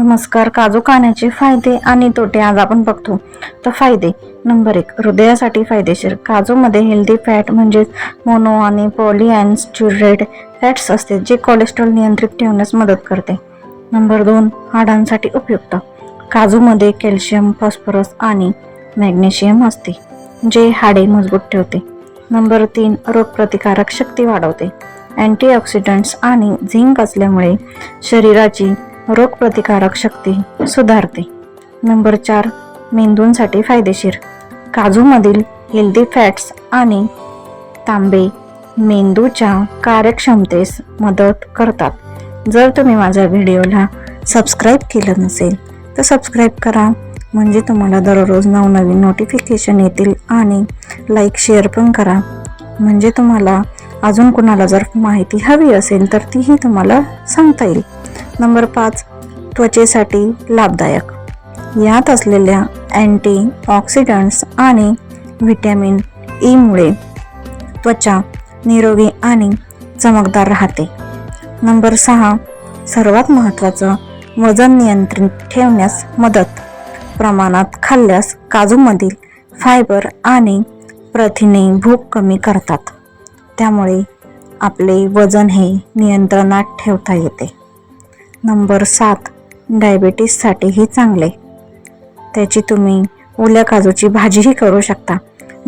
नमस्कार काजू खाण्याचे फायदे आणि तोटे आज आपण बघतो. तर फायदे. नंबर एक हृदयासाठी फायदेशीर. काजूमध्ये हेल्दी फॅट म्हणजेच मोनो आणि पॉलिअन्स्च्युरेट फॅट्स असते जे कोलेस्ट्रॉल नियंत्रित ठेवण्यास मदत करते. नंबर दोन हाडांसाठी उपयुक्त. काजूमध्ये कॅल्शियम फॉस्फरस आणि मॅग्नेशियम असते जे हाडे मजबूत ठेवते. नंबर तीन रोगप्रतिकारक शक्ती वाढवते. अँटीऑक्सिडंट्स आणि झिंक असल्यामुळे शरीराची रोगप्रतिकारक शक्ती सुधारते. नंबर चार मेंदूंसाठी फायदेशीर. काजूमधील हेल्दी फॅट्स आणि तांबे मेंदूच्या कार्यक्षमतेस मदत करतात. जर तुम्ही माझ्या व्हिडिओला सबस्क्राईब केलं नसेल तर सबस्क्राईब करा. म्हणजे तुम्हाला दररोज नवनवीन नोटिफिकेशन येतील आणि लाईक शेअर पण करा. म्हणजे तुम्हाला अजून कुणाला जर माहिती हवी असेल तर तीही तुम्हाला सांगता येईल. नंबर पाच त्वचेसाठी लाभदायक. यात असलेल्या अँटी ऑक्सिडंट्स आणि व्हिटॅमिन e ईमुळे त्वचा निरोगी आणि चमकदार राहते. नंबर सहा सर्वात महत्त्वाचं वजन नियंत्रित ठेवण्यास मदत. प्रमाणात खाल्ल्यास काजूमधील फायबर आणि प्रथिने भूक कमी करतात. त्यामुळे आपले वजन हे नियंत्रणात ठेवता येते. नंबर सात डायबिटीससाठीही चांगले. त्याची तुम्ही ओल्या काजूची भाजीही करू शकता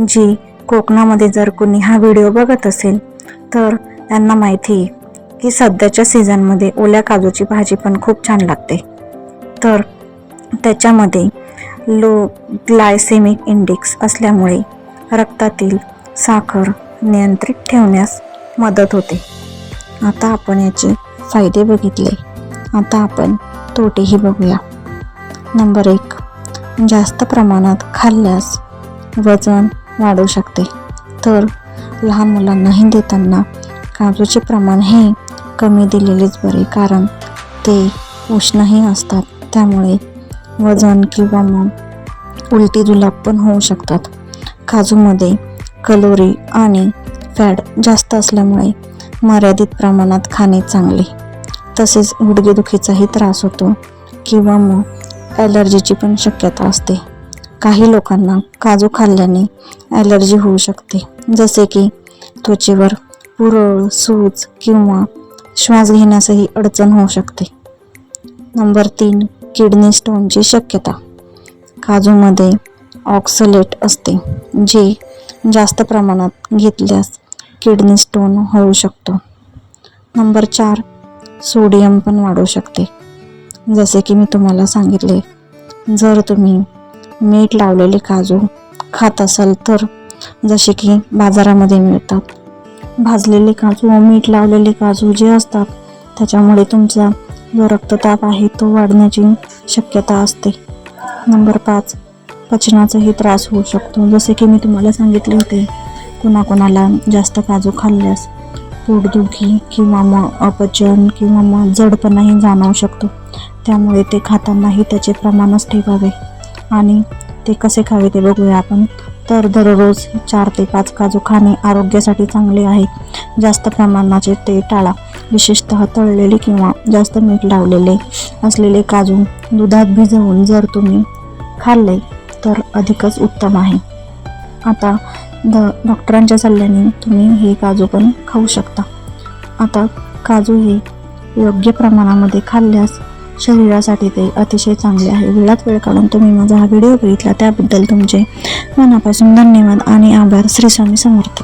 जी कोकणामध्ये जर कोणी हा व्हिडिओ बघत असेल तर त्यांना माहिती आहे की सध्याच्या सीझनमध्ये ओल्या काजूची भाजी पण खूप छान लागते. तर त्याच्यामध्ये लो ग्लायसेमिक इंडेक्स असल्यामुळे रक्तातील साखर नियंत्रित ठेवण्यास मदत होते. आता आपण याचे फायदे बघितले. आता आपण तोटेही बघूया. नंबर एक जास्त प्रमाणात खाल्ल्यास वजन वाढू शकते. तर लहान मुलांनाही देताना काजूचे प्रमाण हे कमी दिलेलेच बरे कारण ते उष्णही असतात. त्यामुळे वजन किंवा मग उलटी जुलाब पण होऊ शकतात. काजूमध्ये कलोरी आणि फॅट जास्त असल्यामुळे मर्यादित प्रमाणात खाणे चांगले. तसेच गुडघेदुखीचाही त्रास होतो किंवा मग ॲलर्जीची पण शक्यता असते. काही लोकांना काजू खाल्ल्याने ॲलर्जी होऊ शकते. जसे की त्वचेवर पुरळ सूज किंवा श्वास घेण्यासही अडचण होऊ शकते. नंबर तीन किडनी स्टोनची शक्यता. काजूमध्ये ऑक्सलेट असते जे जास्त प्रमाणात घेतल्यास किडनी स्टोन होऊ शकतो. नंबर चार सोडियम पण वाढू शकते. जसे की मी तुम्हाला सांगितले जर तुम्ही मीठ लावलेले काजू खात असाल तर जसे की बाजारामध्ये मिळतात. भाजलेले काजू व मीठ लावलेले काजू जे असतात त्याच्यामुळे तुमचा जो रक्तताप आहे तो वाढण्याची शक्यता असते. नंबर पाच पचनाचाही त्रास होऊ शकतो. जसे की मी तुम्हाला सांगितले होते कोणाकोणाला जास्त काजू खाल्ल्यास पोटदुखी किंवा मग अपचन किंवा मग जडपणाही जाणवू शकतो. त्यामुळे ते खातानाही त्याचे प्रमाणच ठेवावे. आणि ते कसे खावे ते बघूया आपण. तर दररोज चार ते पाच काजू खाणे आरोग्यासाठी चांगले आहे. जास्त प्रमाणाचे ते टाळा. विशेषतः तळलेले किंवा जास्त मीठ लावलेले असलेले काजू दुधात भिजवून जर तुम्ही खाल्ले तर अधिकच उत्तम आहे. आता द डॉक्टरांच्या सल्ल्याने तुम्ही हे काजू पण खाऊ शकता. आता काजू हे योग्य प्रमाणामध्ये खाल्ल्यास शरीरासाठी ते अतिशय चांगले आहे. वेळात वेळ काढून तुम्ही माझा हा व्हिडिओ बघितला त्याबद्दल तुमचे मनापासून धन्यवाद आणि आभार. श्री स्वामी समर्थ.